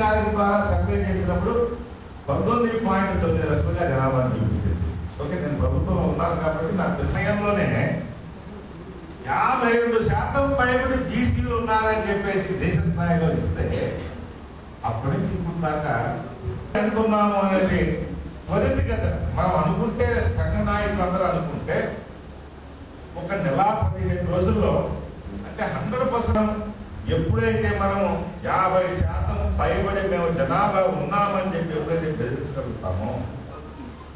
సాధికారిక ద్వారా సర్వే చేసినప్పుడు పంతొమ్మిది పాయింట్ తొమ్మిది లక్షలుగా జనాభా చూపించింది. ఓకే నేను ప్రభుత్వం ఉన్నాను కాబట్టి నాకు సమయంలోనే యాభై రెండు శాతం పైబడి బీసీలు ఉన్నారని చెప్పేసి దేశ స్థాయిలో ఇస్తే అప్పటి నుంచి ఇప్పుడు దాకా అనుకున్నాము అనేది త్వరితగత మనం అనుకున్న ఎప్పుడైతే మనం యాభై శాతం పైబడి మేము జనాభా ఉన్నామని చెప్పి ఎప్పుడైతే బెదిరించగలుగుతామో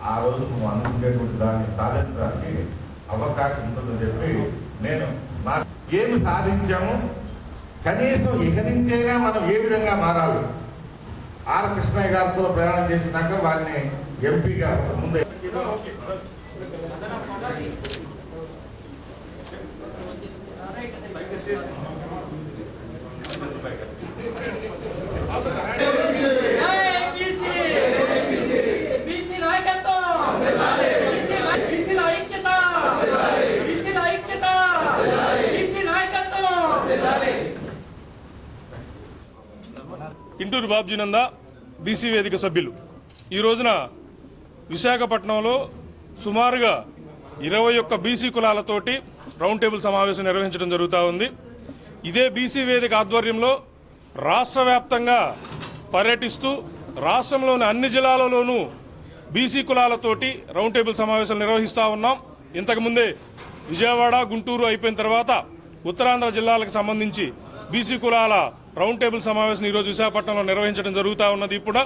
ఆ రోజు నువ్వు అనుకునేటువంటి దాన్ని సాధించడానికి అవకాశం ఉంటుందని చెప్పి నేను నా ఏమి సాధించాము? కనీసం ఇక నుంచైనా మనం ఏ విధంగా మారాలి? ఆర్ కృష్ణయ్య గారితో ప్రయాణం చేసినాక వారిని ఎంపీగా ముందే బీసీ నాయకత్వం బీసీల ఐక్యత బీసీల ఐక్యత బీసీ నాయకత్వం ఇంటూరు బాబ్జీనంద బీసీ వేదిక సభ్యులు. ఈ రోజున విశాఖపట్నంలో సుమారుగా ఇరవై ఒక్క బీసీ కులాలతోటి రౌండ్ టేబుల్ సమావేశం నిర్వహించడం జరుగుతూ ఉంది. ఇదే బీసీ వేదిక ఆధ్వర్యంలో రాష్ట్ర వ్యాప్తంగా పర్యటిస్తూ రాష్ట్రంలోని అన్ని జిల్లాలలోనూ బీసీ కులాలతోటి రౌండ్ టేబుల్ సమావేశాలు నిర్వహిస్తూ ఉన్నాం. ఇంతకుముందే విజయవాడ గుంటూరు అయిపోయిన తర్వాత ఉత్తరాంధ్ర జిల్లాలకు సంబంధించి బీసీ కులాల రౌండ్ టేబుల్ సమావేశం ఈరోజు విశాఖపట్నంలో నిర్వహించడం జరుగుతూ ఉన్నది ఇప్పుడు.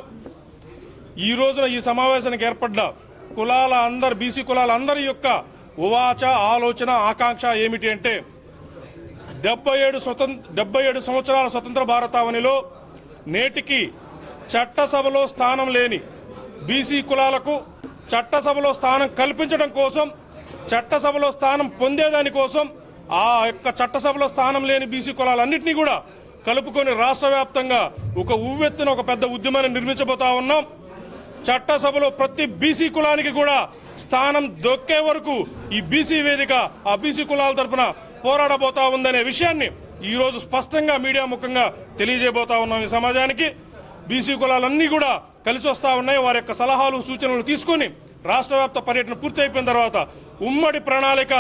ఈ రోజున ఈ సమావేశానికి ఏర్పడ్డ కులాల అందరు బీసీ కులాల అందరి యొక్క ఉవాచ ఆలోచన ఆకాంక్ష ఏమిటి అంటే డెబ్బై ఏడు స్వతంత్ర డెబ్బై ఏడు సంవత్సరాల స్వతంత్ర భారతావనిలో నేటికి చట్టసభలో స్థానం లేని బీసీ కులాలకు చట్టసభలో స్థానం కల్పించడం కోసం చట్టసభలో స్థానం పొందేదాని కోసం ఆ యొక్క చట్టసభలో స్థానం లేని బీసీ కులాలన్నింటినీ కూడా కలుపుకొని రాష్ట్ర వ్యాప్తంగా ఒక ఉవ్వెత్తున ఒక పెద్ద ఉద్యమాన్ని నిర్మించబోతా ఉన్నాం. చట్టసభలో ప్రతి బీసీ కులానికి కూడా స్థానం దొక్కే వరకు ఈ బీసీ వేదిక ఆ బీసీ కులాల తరఫున పోరాడబోతా ఉందనే విషయాన్ని ఈరోజు స్పష్టంగా మీడియా ముఖంగా తెలియజేయబోతా ఉన్నాం ఈ సమాజానికి. బీసీ కులాలన్నీ కూడా కలిసి వస్తా ఉన్నాయి. వారి యొక్క సలహాలు సూచనలు తీసుకొని రాష్ట్ర వ్యాప్త పర్యటన పూర్తి అయిపోయిన తర్వాత ఉమ్మడి ప్రణాళిక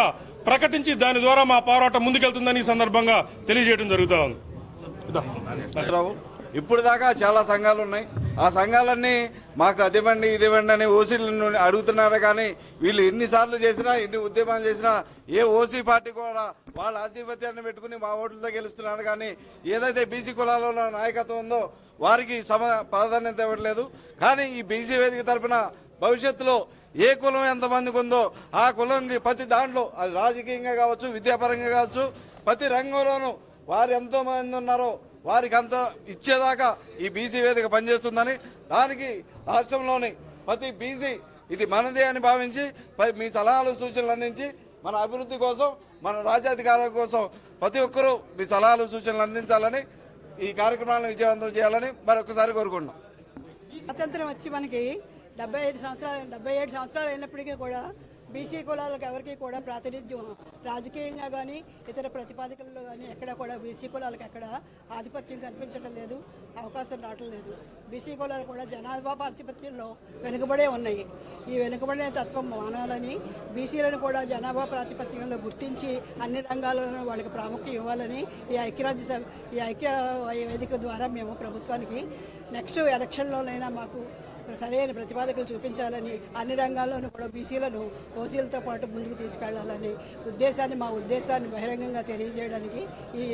ప్రకటించి దాని ద్వారా మా పోరాటం ముందుకెళ్తుందని ఈ సందర్భంగా తెలియజేయడం జరుగుతా ఉంది. ఇప్పుడు దాకా చాలా సంఘాలు ఉన్నాయి. ఆ సంఘాలన్నీ మాకు అదివ్వండి ఇదివ్వండి అని ఓసీలను అడుగుతున్నారు కానీ వీళ్ళు ఎన్నిసార్లు చేసినా ఎన్ని ఉద్యమాలు చేసినా ఏ ఓసీ పార్టీ కూడా వాళ్ళ ఆధిపత్యాన్ని పెట్టుకుని మా ఓట్లతో గెలుస్తున్నారు కానీ ఏదైతే బీసీ కులాలలో నాయకత్వం ఉందో వారికి సమ ప్రాధాన్యత ఇవ్వట్లేదు. కానీ ఈ బీసీ వేదిక తరపున భవిష్యత్తులో ఏ కులం ఎంతమందికి ఉందో ఆ కులంకి ప్రతి దాంట్లో అది రాజకీయంగా కావచ్చు విద్యాపరంగా కావచ్చు ప్రతి రంగంలోనూ వారు ఎంతో మంది ఉన్నారో వారికి అంత ఇచ్చేదాకా ఈ బీసీ వేదిక పనిచేస్తుందని దానికి రాష్ట్రంలోని ప్రతి బీసీ ఇది మనదే అని భావించి మీ సలహాలు సూచనలు అందించి మన అభివృద్ధి కోసం మన రాజ్యాధికారుల కోసం ప్రతి ఒక్కరూ మీ సలహాలు సూచనలు అందించాలని ఈ కార్యక్రమాలను విజయవంతం చేయాలని మరొకసారి కోరుకుంటున్నాం. స్వాతంత్రం వచ్చి మనకి డెబ్బై ఐదు సంవత్సరాలు డెబ్బై ఏడు సంవత్సరాలు అయినప్పటికీ కూడా బీసీ కులాలకు ఎవరికి కూడా ప్రాతినిధ్యం రాజకీయంగా కానీ ఇతర ప్రతిపాదికల్లో కానీ ఎక్కడ కూడా బీసీ కులాలకు ఎక్కడ ఆధిపత్యం కనిపించడం లేదు అవకాశం రావటం లేదు. బీసీ కులాలు కూడా జనాభా ప్రాతిపత్యంలో వెనుకబడే ఉన్నాయి. ఈ వెనుకబడిన తత్వం మానాలని బీసీలను కూడా జనాభా ప్రాతిపత్యంలో గుర్తించి అన్ని రంగాల్లోనూ వాళ్ళకి ప్రాముఖ్యం ఇవ్వాలని ఈ ఐక్యరాజ్య సభ ఈ ఐక్య వేదిక ద్వారా మేము ప్రభుత్వానికి నెక్స్ట్ ఎలక్షన్లోనైనా మాకు సరైన ప్రతిపాదకలు చూపించాలని అన్ని రంగాల్లోనూ కూడా బీసీలను ఓసీలతో పాటు ముందుకు తీసుకెళ్ళాలని ఉద్దేశాన్ని మా ఉద్దేశాన్ని బహిరంగంగా తెలియజేయడానికి ఈ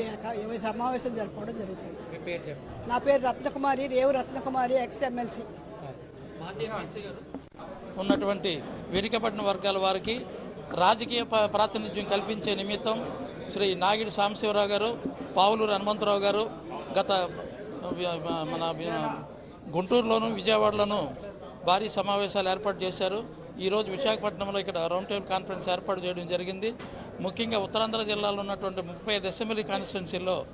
సమావేశం జరుపుకోవడం జరుగుతుంది. నా పేరు రత్నకుమారి రేవు రత్నకుమారి ఎక్స్ ఎమ్మెల్సీ ఉన్నటువంటి వెనుకబడిన వర్గాల వారికి రాజకీయ ప్రాతినిధ్యం కల్పించే నిమిత్తం శ్రీ నాగిడి సాంబశివరావు గారు పావులూరు హనుమంతరావు గారు గత మన గుంటూరులోను విజయవాడలోను భారీ సమావేశాలు ఏర్పాటు చేశారు. ఈరోజు విశాఖపట్నంలో ఇక్కడ రౌండ్ టేబుల్ కాన్ఫరెన్స్ ఏర్పాటు చేయడం జరిగింది. ముఖ్యంగా ఉత్తరాంధ్ర జిల్లాలో ఉన్నటువంటి ముప్పై ఐదు అసెంబ్లీ కాన్స్టిట్యున్సీల్లో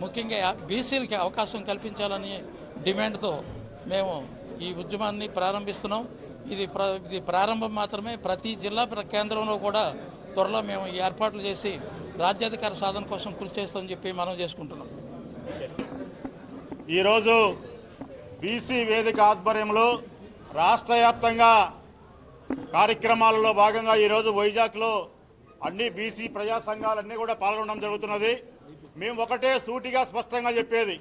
ముఖ్యంగా బీసీలకి అవకాశం కల్పించాలని డిమాండ్తో మేము ఈ ఉద్యమాన్ని ప్రారంభిస్తున్నాం. ఇది ప్ర ఇది ప్రారంభం మాత్రమే. ప్రతి జిల్లా ప్ర- కేంద్రంలో కూడా త్వరలో మేము ఈ ఏర్పాట్లు చేసి రాజ్యాధికార సాధన కోసం కృషి చేస్తామని చెప్పి మనం చేసుకుంటున్నాం. ఈరోజు బీసీ వేదిక ఆధ్వర్యంలో రాష్ట్ర వ్యాప్తంగా కార్యక్రమాలలో భాగంగా ఈరోజు వైజాగ్లో అన్ని బీసీ ప్రజా సంఘాలన్నీ కూడా పాల్గొనడం జరుగుతున్నది. మేము ఒకటే సూటిగా స్పష్టంగా చెప్పేది.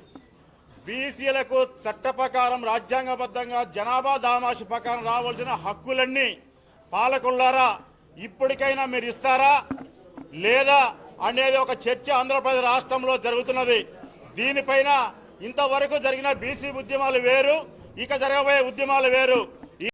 బీసీలకు చట్ట ప్రకారం రాజ్యాంగబద్ధంగా జనాభా దామాషి ప్రకారం రావాల్సిన హక్కులన్నీ పాలకుల్లారా ఇప్పటికైనా మీరు ఇస్తారా? లేదా అనేది ఒక చర్చ ఆంధ్రప్రదేశ్ రాష్ట్రంలో జరుగుతున్నది. దీనిపైన ఇంతవరకు జరిగిన బీసీ ఉద్యమాలు వేరు ఇక జరగబోయే ఉద్యమాలు వేరు.